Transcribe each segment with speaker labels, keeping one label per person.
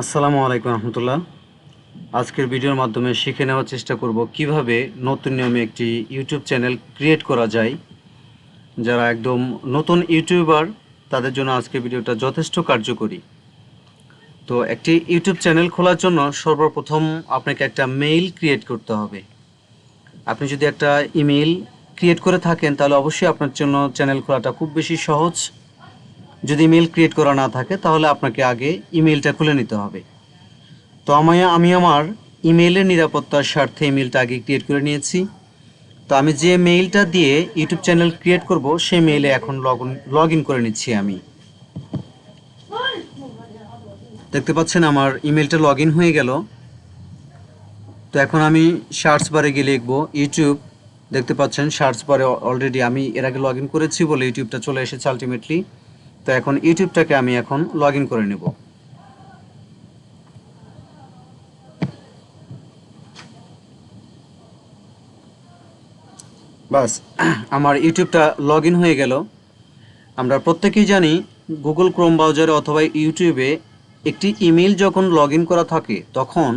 Speaker 1: আসসালামু আলাইকুম রহমতুল্লাহ। আজকের ভিডিওর মাধ্যমে শিখে নেওয়ার চেষ্টা করব কীভাবে নতুন নিয়মে একটি ইউটিউব চ্যানেল ক্রিয়েট করা যায়। যারা একদম নতুন ইউটিউবার, তাদের জন্য আজকের ভিডিওটা যথেষ্ট কার্যকরী। তো একটি ইউটিউব চ্যানেল খোলার জন্য সর্বপ্রথম আপনাকে একটা মেইল ক্রিয়েট করতে হবে। আপনি যদি একটা ইমেইল ক্রিয়েট করে থাকেন, তাহলে অবশ্যই আপনার জন্য চ্যানেল খোলাটা খুব বেশি সহজ। যদি ইমেল ক্রিয়েট করা না থাকে, তাহলে আপনাকে আগে ইমেলটা খুলে নিতে হবে। তো আমায়, আমি আমার ইমেলের নিরাপত্তার স্বার্থে ইমেলটা আগে ক্রিয়েট করে নিয়েছি। তো আমি যে মেইলটা দিয়ে ইউটিউব চ্যানেল ক্রিয়েট করব, সেই মেইলে এখন লগ ইন করে নিচ্ছি আমি। দেখতে পাচ্ছেন, আমার ইমেলটা লগ ইন হয়ে গেল। তো এখন আমি সার্চ বারে গিয়ে লিখব ইউটিউব দেখতে পাচ্ছেন সার্চ বারে অলরেডি আমি এর আগে লগ ইন করেছি বলে ইউটিউবটা চলে এসেছে আলটিমেটলি তো এখন ইউটিউবটাকে আমি এখন লগ করে নেব। বাস, আমার ইউটিউবটা লগ হয়ে গেল। আমরা প্রত্যেকেই জানি গুগল ক্রোম ব্রাউজারে অথবা ইউটিউবে একটি ইমেল যখন লগ করা থাকে, তখন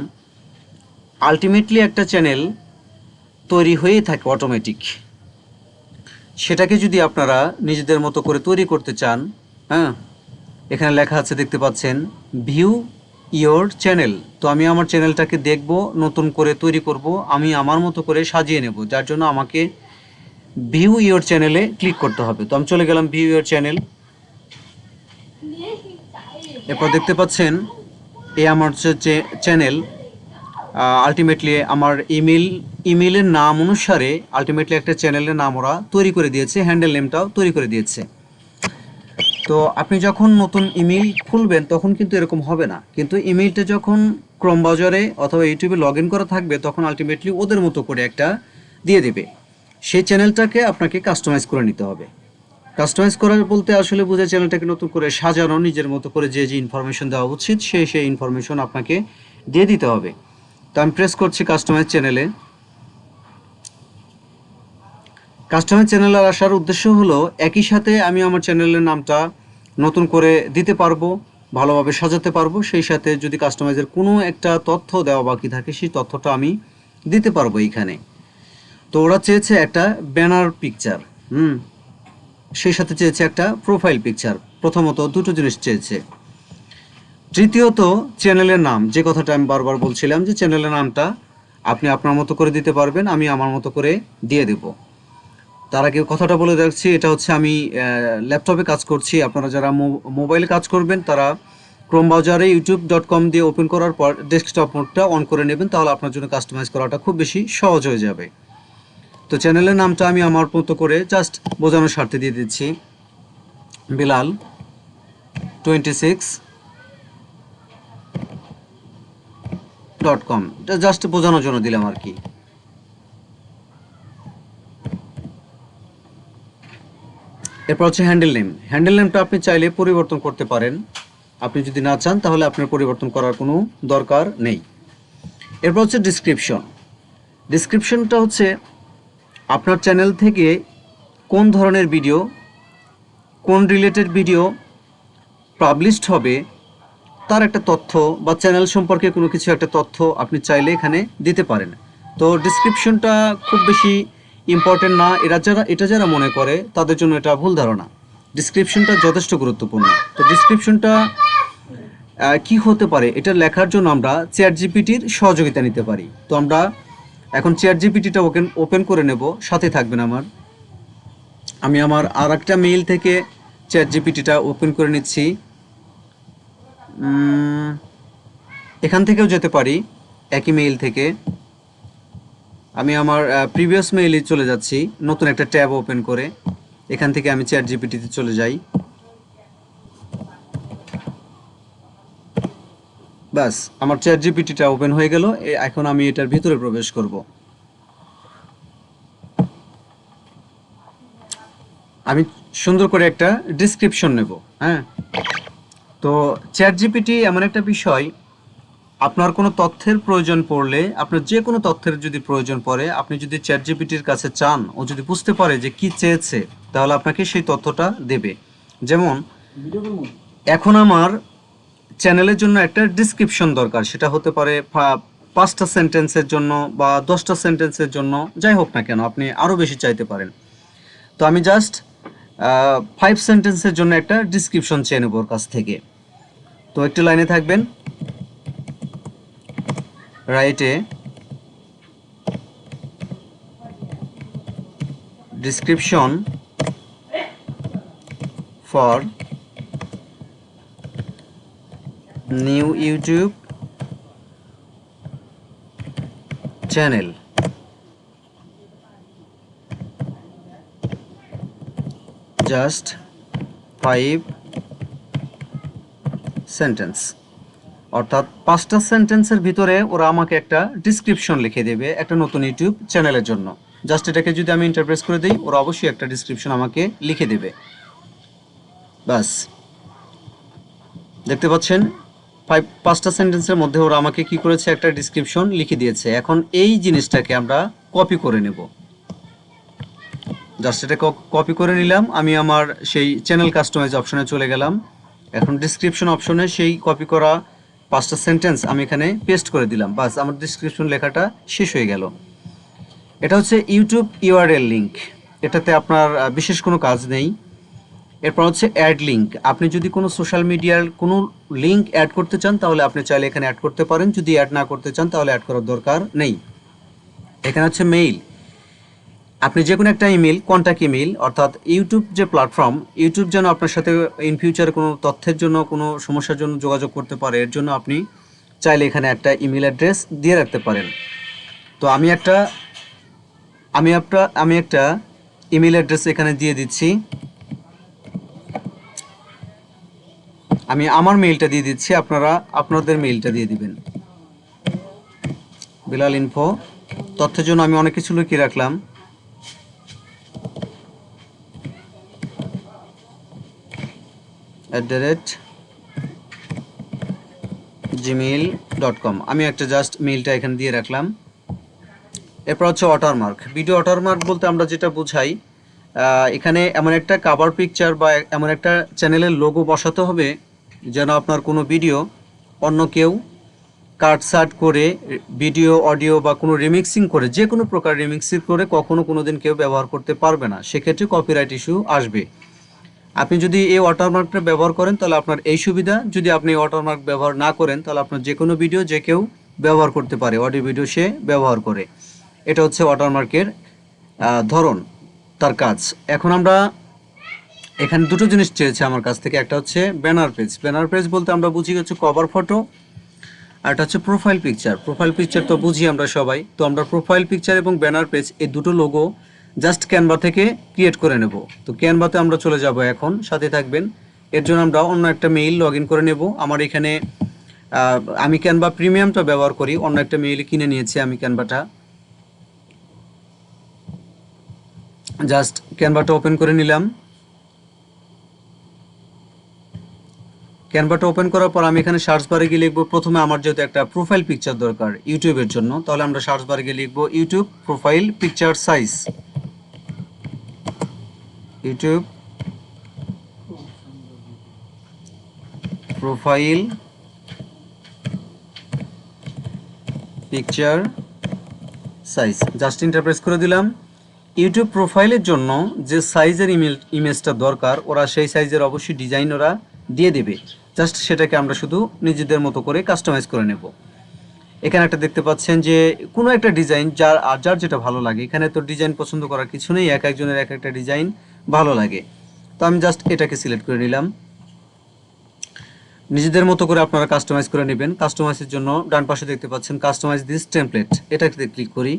Speaker 1: আলটিমেটলি একটা চ্যানেল তৈরি হয়েই থাকে অটোমেটিক সেটাকে যদি আপনারা নিজেদের মতো করে তৈরি করতে চান হ্যাঁ এখানে লেখা আছে দেখতে পাচ্ছেন, ভিউ ইয়োর চ্যানেল। তো আমি আমার চ্যানেলটাকে দেখব, নতুন করে তৈরি করব, আমি আমার মতো করে সাজিয়ে নেব, যার জন্য আমাকে ভিউ ইয়োর চ্যানেলে ক্লিক করতে হবে। তো আমি চলে গেলাম ভিউ ইয়োর চ্যানেল এরপর দেখতে পাচ্ছেন, এ আমার হচ্ছে চ্যানেল আলটিমেটলি আমার ইমেল ইমেলের নাম অনুসারে আলটিমেটলি একটা চ্যানেলের নাম ওরা তৈরি করে দিয়েছে হ্যান্ডেল নেমটাও তৈরি করে দিয়েছে। তো আপনি যখন নতুন ইমেল খুলবেন, তখন কিন্তু এরকম হবে না। কিন্তু ইমেলটা যখন ক্রম বাজারে অথবা ইউটিউবে লগ ইন করা থাকবে, তখন আলটিমেটলি ওদের মতো করে একটা দিয়ে দেবে। সেই চ্যানেলটাকে আপনাকে কাস্টমাইজ করে নিতে হবে। কাস্টমাইজ করার বলতে আসলে বোঝায় চ্যানেলটাকে নতুন করে সাজানো, নিজের মতো করে যে যে ইনফরমেশন দেওয়া উচিত সেই সেই ইনফরমেশন আপনাকে দিয়ে দিতে হবে। তো আমি প্রেস করছি কাস্টমাইজ চ্যানেলে কাস্টমার চ্যানেলে আসার উদ্দেশ্য হলো, একই সাথে আমি আমার চ্যানেলের নামটা নতুন করে দিতে পারব, ভালোভাবে সাজাতে পারব, সেই সাথে যদি কাস্টমাইজের কোনো একটা তথ্য দেওয়া বাকি থাকে, সেই তথ্যটা আমি দিতে পারব এইখানে। তো ওরা চেয়েছে একটা ব্যানার পিকচার হুম? সেই সাথে চেয়েছে একটা প্রোফাইল পিকচার প্রথমত দুটো জিনিস চেয়েছে। তৃতীয়ত চ্যানেলের নাম, যে কথাটা আমি বারবার বলছিলাম যে চ্যানেলের নামটা আপনি আপনার মতো করে দিতে পারবেন, আমি আমার মতো করে দিয়ে দেবো। তার আগে কথাটা বলে রাখছি, এটা হচ্ছে আমি ল্যাপটপে কাজ করছি। আপনারা যারা মোবাইলে কাজ করবেন, তারা ক্রোম ব্রাউজারে ইউটিউব ডট কম দিয়ে ওপেন করার পর ডেস্কটপ মোডটা অন করে নেবেন, তাহলে আপনার জন্য কাস্টমাইজ করাটা খুব বেশি সহজ হয়ে যাবে। তো চ্যানেলের নামটা আমি আমার মতো করে জাস্ট বোঝানোর স্বার্থে দিয়ে দিচ্ছি। Bilal twenty six dot com এটা জাস্ট বোঝানোর জন্য দিলাম আর কি। এরপর হচ্ছে হ্যান্ডেল নেম হ্যান্ডেল নেমটা আপনি চাইলে পরিবর্তন করতে পারেন। আপনি যদি না চান, তাহলে আপনার পরিবর্তন করার কোনো দরকার নেই। এরপর হচ্ছে ডিসক্রিপশন ডিসক্রিপশনটা হচ্ছে আপনার চ্যানেল থেকে কোন ধরনের ভিডিও কোন রিলেটেড ভিডিও পাবলিশড হবে, তার একটা তথ্য বা চ্যানেল সম্পর্কে কোনো কিছু একটা তথ্য আপনি চাইলে এখানে দিতে পারেন। তো ডিসক্রিপশনটা খুব বেশি ইম্পর্টেন্ট না, এরা যারা, এটা যারা মনে করে, তাদের জন্য এটা ভুল ধারণা। ডিসক্রিপশনটা যথেষ্ট গুরুত্বপূর্ণ। তো ডিসক্রিপশনটা কি হতে পারে, এটা লেখার জন্য আমরা চেয়ার জিপিটির সহযোগিতা নিতে পারি। তো আমরা এখন চেয়ার জিপিটিটা ওপেন ওপেন করে নেব, সাথে থাকবেন আমার। আমি আমার আর একটা মেইল থেকে চেয়ার জিপিটিটা ওপেন করে নিচ্ছি। এখান থেকেও যেতে পারি, একই মেইল থেকে। আমি আমার প্রিভিয়াস মেইলে চলে যাচ্ছি, নতুন একটা ট্যাব ওপেন করে। এখান থেকে আমি চ্যাট জিপিটিতে চলে যাই। ব্যাস, আমার চ্যাট জিপিটিটা ওপেন হয়ে গেল এখন আমি এটার ভিতরে প্রবেশ করব। আমি সুন্দর করে একটা ডিসক্রিপশন নেব হ্যাঁ? তো চ্যাট জিপিটি এমন একটা বিষয় আপনার কোনো তথ্যের প্রয়োজন পড়লে, আপনার যে কোনো তথ্যের যদি প্রয়োজন পড়ে, আপনি যদি চ্যাট জিপিটির কাছে চান ও যদি বুঝতে পারে যে কি চেয়েছে, তাহলে আপনাকে সেই তথ্যটা দেবে। যেমন, এখন আমার চ্যানেলের জন্য একটা ডিসক্রিপশন দরকার। সেটা হতে পারে পাঁচটা সেন্টেন্সের জন্য বা দশটা সেন্টেন্সের জন্য, যাই হোক না কেন, আপনি আরও বেশি চাইতে পারেন। তো আমি জাস্ট ফাইভ সেন্টেন্সের জন্য একটা ডিসক্রিপশন চেয়ে নেব ওর কাছ থেকে। তো একটি লাইনে থাকবেন। রাইটে description for new YouTube channel. Just five sentence. অর্থাৎ পাঁচটা সেন্টেন্সের ভিতরে ওরা আমাকে একটা ডিসক্রিপশন লিখে দেবে একটা নতুন ইউটিউব চ্যানেলের জন্য। জাস্ট এটাকে যদি আমি ইন্টারপ্রেস করে দিই, ওরা অবশ্যই একটা ডিসক্রিপশন আমাকে লিখে দেবে। বাস দেখতে পাচ্ছেন? ফাইভ পাঁচটা সেন্টেন্সের মধ্যে ওরা আমাকে কি করেছে? একটা ডিসক্রিপশন লিখে দিয়েছে। এখন এই জিনিসটাকে আমরা কপি করে নেব। জাস্ট এটা কপি করে নিলাম। আমি আমার সেই চ্যানেল কাস্টমাইজ অপশনে চলে গেলাম। এখন ডিসক্রিপশন অপশনে সেই কপি করা পাঁচটা সেন্টেন্স আমি এখানে পেস্ট করে দিলাম। বাস, আমার ডিসক্রিপশন লেখাটা শেষ হয়ে গেল। এটা হচ্ছে ইউটিউব ইউআরএল লিঙ্ক এটাতে আপনার বিশেষ কোনো কাজ নেই। এরপর হচ্ছে অ্যাড লিঙ্ক আপনি যদি কোনো সোশ্যাল মিডিয়ার কোনো লিঙ্ক অ্যাড করতে চান, তাহলে আপনি চাইলে এখানে অ্যাড করতে পারেন। যদি অ্যাড না করতে চান, তাহলে অ্যাড করার দরকার নেই। এখানে হচ্ছে মেইল আপনি যে কোনো একটা ইমেল কন্ট্যাক্ট ইমেল অর্থাৎ ইউটিউব যে প্ল্যাটফর্ম ইউটিউব যেন আপনার সাথে ইন ফিউচার কোনো তথ্যের জন্য, কোনো সমস্যার জন্য যোগাযোগ করতে পারে, এর জন্য আপনি চাইলে এখানে একটা ইমেল অ্যাড্রেস দিয়ে রাখতে পারেন। তো আমি একটা আমি একটা আমি একটা ইমেল অ্যাড্রেস এখানে দিয়ে দিচ্ছি। আমি আমার মেইলটা দিয়ে দিচ্ছি, আপনারা আপনাদের মেইলটা দিয়ে দিবেন। বিলাল ইনফো তথ্যের জন্য আমি অনেক কিছু লুকিয়ে রাখলাম। At the rate Gmail dot com আমি একটা জাস্ট মেইলটা এখানে দিয়ে রাখলাম। এরপর হচ্ছে ওয়াটারমার্ক ভিডিও ওয়াটারমার্ক বলতে আমরা যেটা বুঝাই এখানে এমন একটা কাভার পিকচার বা এমন একটা চ্যানেলের লোগো বসাতে হবে যেন আপনার কোনো ভিডিও অন্য কেউ কাট সাট করে ভিডিও অডিও বা কোনো রিমিক্সিং করে, যে কোনো প্রকার রিমিক্সিং করে কখনো কোনো দিন কেউ ব্যবহার করতে পারবে না। সেক্ষেত্রে কপিরাইট ইস্যু আসবে। আপনি যদি এই ওয়াটারমার্কটা ব্যবহার করেন, তাহলে আপনার এই সুবিধা। যদি আপনি ওয়াটারমার্ক ব্যবহার না করেন, তাহলে আপনার যে কোনো ভিডিও যে কেউ ব্যবহার করতে পারে অডিও ভিডিও সে ব্যবহার করে। এটা হচ্ছে ওয়াটারমার্কের ধরন, তার কাজ। এখন আমরা এখানে দুটো জিনিস চেয়েছে আমার কাছ থেকে। একটা হচ্ছে ব্যানার পেজ ব্যানার পেজ বলতে আমরা বুঝি হচ্ছে কভার ফটো আর একটা হচ্ছে প্রোফাইল পিকচার প্রোফাইল পিকচার তো বুঝি আমরা সবাই। তো আমরা প্রোফাইল পিকচার এবং ব্যানার পেজ এই দুটো লোগো জাস্ট ক্যানভা থেকে ক্রিয়েট করে নেব। তো ক্যানভাতে আমরা চলে যাব এখন, সাথে থাকবেন। এর জন্য আমরা অন্য একটা মেইল লগ করে নেব। আমার এখানে আমি ক্যানভা প্রিমিয়ামটা ব্যবহার করি, অন্য একটা মেইল কিনে নিয়েছি আমি ক্যানভাটা। জাস্ট ক্যানভাটা ওপেন করে নিলাম। ক্যানভাটা ওপেন করার পর আমি এখানে সার্চ বারে গিয়ে লিখব, প্রথমে আমার যেহেতু একটা প্রোফাইল পিকচার দরকার ইউটিউবের জন্য, তাহলে আমরা সার্চ বারে গিয়ে লিখব, YouTube profile picture size. YouTube profile picture size. Just enter press করে দিলাম। ইউটিউব প্রোফাইলের জন্য যে সাইজের ইমেল ইমেজটা দরকার, ওরা সেই সাইজের অবশ্যই ডিজাইন ওরা দিয়ে দেবে। জাস্ট সেটাকে আমরা শুধু নিজেদের মতো করে কাস্টমাইজ করে নেব। এখানে একটা দেখতে পাচ্ছেন যে কোনো একটা ডিজাইন যার আর যার যেটা ভালো লাগে। এখানে তো ডিজাইন পছন্দ করার কিছু নেই। এক একজনের এক একটা ডিজাইন। ভালো লাগে। তো আমি জাস্ট এটাকে সিলেক্ট করে নিলাম। নিজেদের মতো করে আপনারা কাস্টমাইজ করে নেবেন। কাস্টমাইজের জন্য ডান পাশে দেখতে পাচ্ছেন কাস্টমাইজ দিস টেমপ্লেট এটাতে ক্লিক করি।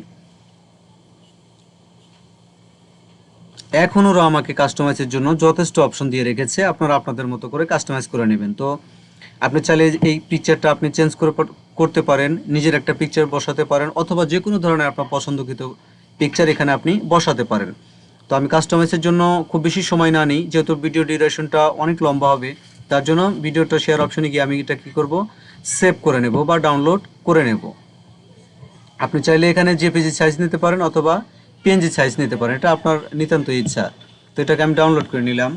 Speaker 1: এখন ওরা আমাকে কাস্টমাইজের জন্য যথেষ্ট অপশন দিয়ে রেখেছে। আপনারা আপনাদের মতো করে কাস্টমাইজ করে নেবেন। তো আপনি চাইলে এই পিকচারটা আপনি চেঞ্জ করে করতে পারেন, নিজের একটা পিকচার বসাতে পারেন, অথবা যে কোনো ধরনের আপনার পছন্দকৃত পিকচার এখানে আপনি বসাতে পারেন। তো আমি কাস্টমাইজের জন্য খুব বেশি সময় না নিই, যেহেতু ভিডিও ডিউরেশনটা অনেক লম্বা হবে, তার জন্য ভিডিওটা শেয়ার অপশনে গিয়ে আমি এটা কী করব? সেভ করে নেব বা ডাউনলোড করে নেব। আপনি চাইলে এখানে জেপিজি সাইজ নিতে পারেন অথবা পিএনজি সাইজ নিতে পারেন, এটা আপনার নিতান্ত ইচ্ছা। তো এটাকে আমি ডাউনলোড করে নিলাম।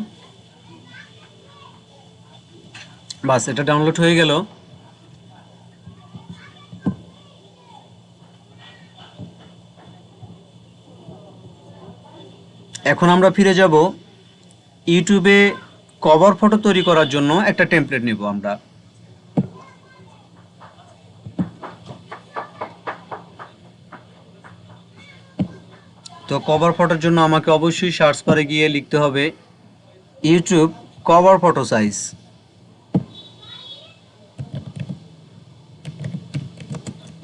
Speaker 1: বাস, এটা ডাউনলোড হয়ে গেল। এখন আমরা ফিরে যাব ইউটিউবে কভার ফটো তৈরি করার জন্য একটা টেমপ্লেট নেব আমরা। তো কভার ফটোর জন্য আমাকে অবশ্যই সার্চ বারে গিয়ে লিখতে হবে YouTube cover photo size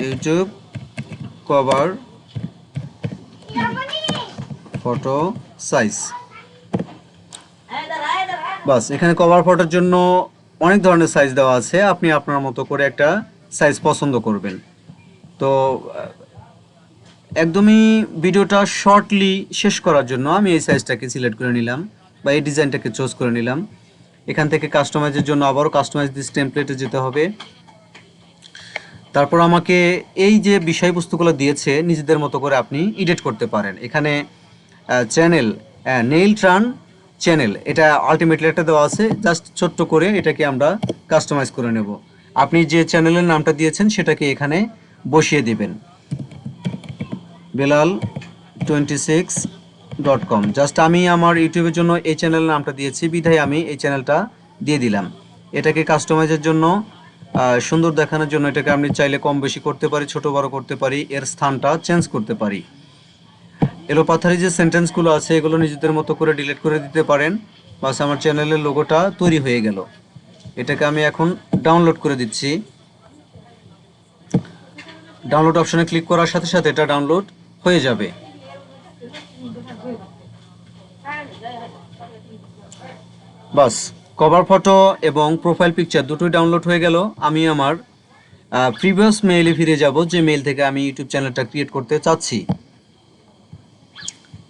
Speaker 1: YouTube cover photo size বাস এখানে কভার ফটোর জন্য অনেক ধরনের সাইজ দেওয়া আছে। আপনি আপনার মতো করে একটা সাইজ পছন্দ করবেন। তো একদমই ভিডিওটা শর্টলি শেষ করার জন্য আমি এই সাইজটাকে সিলেক্ট করে নিলাম বা এই ডিজাইনটাকে চুজ করে নিলাম। এখান থেকে কাস্টমাইজের জন্য আবারও কাস্টমাইজ দিস টেমপ্লেটে যেতে হবে। তারপর আমাকে এই যে বিষয়বস্তুগুলো দিয়েছে নিজেদের মতো করে আপনি এডিট করতে পারেন। এখানে চ্যানেল নেইল ট্রান চ্যানেল এটা আলটিমেটলি একটা দেওয়া আছে জাস্ট ছোট্ট করে এটাকে আমরা কাস্টমাইজ করে নেব। আপনি যে চ্যানেলের নামটা দিয়েছেন, সেটাকে এখানে বসিয়ে দিবেন। Belal twenty six dot com just আমি আমার ইউটিউবের জন্য এই চ্যানেলের নামটা দিয়েছি, বিধায় আমি এই চ্যানেলটা দিয়ে দিলাম। এটাকে কাস্টমাইজের জন্য সুন্দর দেখানোর জন্য এটাকে আমি চাইলে কম বেশি করতে পারি, ছোট বড় করতে পারি, এর স্থানটা চেঞ্জ করতে পারি। এলোপাথারি যে সেন্টেন্সগুলো আছে, এগুলো নিজেদের মতো করে ডিলিট করে দিতে পারেন। বাস আমার চ্যানেলের লোগোটা তৈরি হয়ে গেল। এটাকে আমি এখন ডাউনলোড করে দিচ্ছি। ডাউনলোড অপশনে ক্লিক করার সাথে সাথে এটা ডাউনলোড হয়ে যাবে। বাস, কভার ফটো এবং প্রোফাইল পিকচার দুটোই ডাউনলোড হয়ে গেল। আমি আমার প্রিভিয়াস মেইলে ফিরে যাব, যে মেইল থেকে আমি ইউটিউব চ্যানেলটা ক্রিয়েট করতে চাচ্ছি।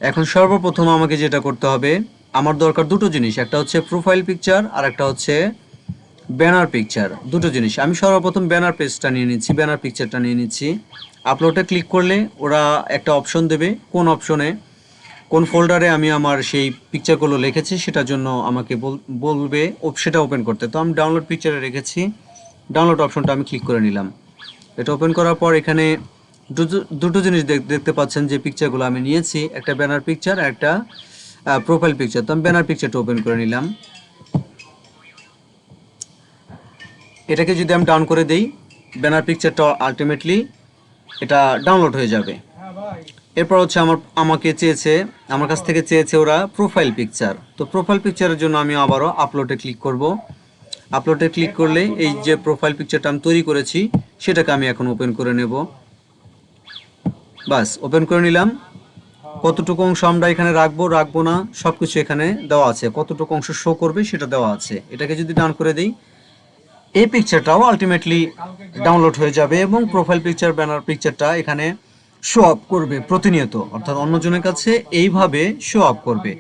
Speaker 1: এখন সর্বপ্রথম আমাকে যেটা করতে হবে, আমার দরকার দুটো জিনিস, একটা হচ্ছে প্রোফাইল পিকচার আর একটা হচ্ছে ব্যানার পিকচার দুটো জিনিস। আমি সর্বপ্রথম ব্যানার পেজটা নিয়ে নিচ্ছি ব্যানার পিকচারটা নিয়ে নিচ্ছি। আপলোডে ক্লিক করলে ওরা একটা অপশন দেবে, কোন অপশনে কোন ফোল্ডারে আমি আমার সেই পিকচারগুলো লিখেছি সেটার জন্য আমাকে বল- বলবে সেটা ওপেন করতে। তো আমি ডাউনলোড পিকচারে রেখেছি ডাউনলোড অপশনটা আমি ক্লিক করে নিলাম। এটা ওপেন করার পর এখানে দুটো জিনিস দেখ- দেখতে পাচ্ছেন যে পিকচারগুলো আমি নিয়েছি। একটা ব্যানার পিকচার একটা প্রোফাইল পিকচার তো আমি ব্যানার পিকচারটা ওপেন করে নিলাম। এটাকে যদি আমি ডাউন করে দেই ব্যানার পিকচারটা আলটিমেটলি এটা ডাউনলোড হয়ে যাবে। এরপর হচ্ছে আমার, আমাকে চেয়েছে, আমার কাছ থেকে চেয়েছে ওরা প্রোফাইল পিকচার তো প্রোফাইল পিকচারের জন্য আমি আবারও আপলোডে ক্লিক করব। আপলোডে ক্লিক করলে এই যে প্রোফাইল পিকচারটা আমি তৈরি করেছি, সেটাকে আমি এখন ওপেন করে নেব। বাস ওপেন করে নিলাম। কতটুকু অংশ আমরা এখানে রাখব রাখব না সব কিছু এখানে দেওয়া আছে। কতটুকু অংশ শো করবে সেটা দেওয়া আছে। এটাকে যদি ডান করে দিই, এই পিকচারটাও আলটিমেটলি ডাউনলোড হয়ে যাবে এবং প্রোফাইল পিকচার ব্যানার পিকচারটা এখানে শো আপ করবে প্রতিনিয়ত। অর্থাৎ অন্যজনের কাছে এইভাবে শো আপ করবে।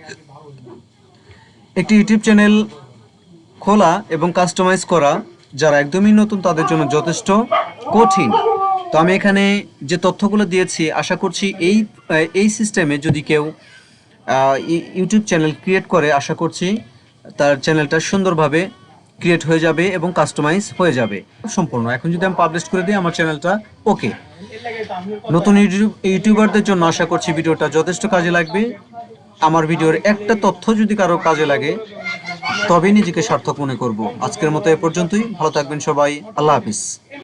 Speaker 1: একটি ইউটিউব চ্যানেল খোলা এবং কাস্টমাইজ করা, যারা একদমই নতুন তাদের জন্য যথেষ্ট কঠিন। তো আমি এখানে যে তথ্যগুলো দিয়েছি, আশা করছি এই এই সিস্টেমে যদি কেউ ইউটিউব চ্যানেল ক্রিয়েট করে, আশা করছি তার চ্যানেলটা সুন্দরভাবে ক্রিয়েট হয়ে যাবে এবং কাস্টমাইজ হয়ে যাবে। সম্পূর্ণ। এখন যদি আমি পাবলিশ করে দিই, আমার চ্যানেলটা ওকে নতুন ইউটিউব, ইউটিউবারদের জন্য আশা করছি ভিডিওটা যথেষ্ট কাজে লাগবে। আমার ভিডিওর একটা তথ্য যদি কারও কাজে লাগে, তবেই নিজেকে সার্থক মনে করব। আজকের মতো এ পর্যন্তই। ভালো থাকবেন সবাই। আল্লাহ হাফিজ।